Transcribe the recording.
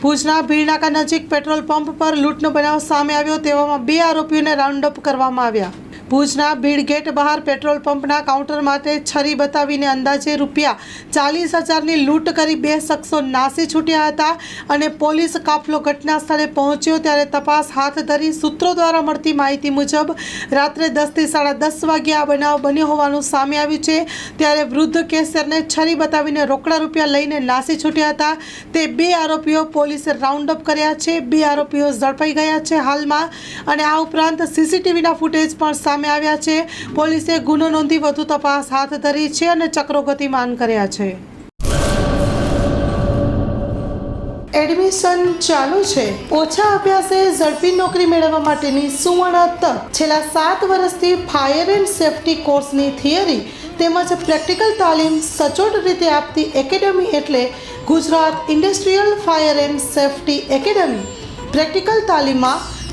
ભુજના ભીડનાકા નજીક petrol pump પર લૂંટનો બનાવ સામે આવ્યો તેવામાં બે આરોપીઓને રાઉન્ડ અપ કરવામાં આવ્યા. ભુજના ભીડ ગેટ બહાર પેટ્રોલ પંપના કાઉન્ટર માટે છરી બતાવીને અંદાજે રૂપિયા ચાલીસ હજારની લૂંટ કરી બે શખ્સો નાસી છૂટ્યા હતા અને પોલીસ કાફલો ઘટના સ્થળે પહોંચ્યો ત્યારે તપાસ હાથ ધરી સૂત્રો દ્વારા મળતી માહિતી મુજબ રાત્રે દસથી સાડા દસ વાગ્યે આ બનાવ બન્યો હોવાનું સામે આવ્યું છે. ત્યારે વૃદ્ધ કેસરને છરી બતાવીને રોકડા રૂપિયા લઈને નાસી છૂટ્યા હતા. તે બે આરોપીઓ પોલીસે રાઉન્ડ અપ કર્યા છે. બે આરોપીઓ ઝડપાઈ ગયા છે હાલમાં અને આ ઉપરાંત સીસીટીવીના ફૂટેજ પણ સામે આવ્યા છે. પોલીસે ગુનો નોંધી વધુ તપાસ હાથ ધરી છે અને ચક્રો ગતિમાન કર્યા છે. એડમિશન ચાલુ છે. ઓછા અભ્યાસે ઝડપી નોકરી મેળવવા માટેની સુવર્ણ તક. છેલ્લા સાત વર્ષથી ફાયર એન્ડ સેફટી કોર્સની થિયરી તેમજ પ્રેક્ટિકલ તાલીમ સચોટ રીતે આપતી એકેડમી એટલે Gujarat industrial fire and safety academy. Practical તાલીમમાં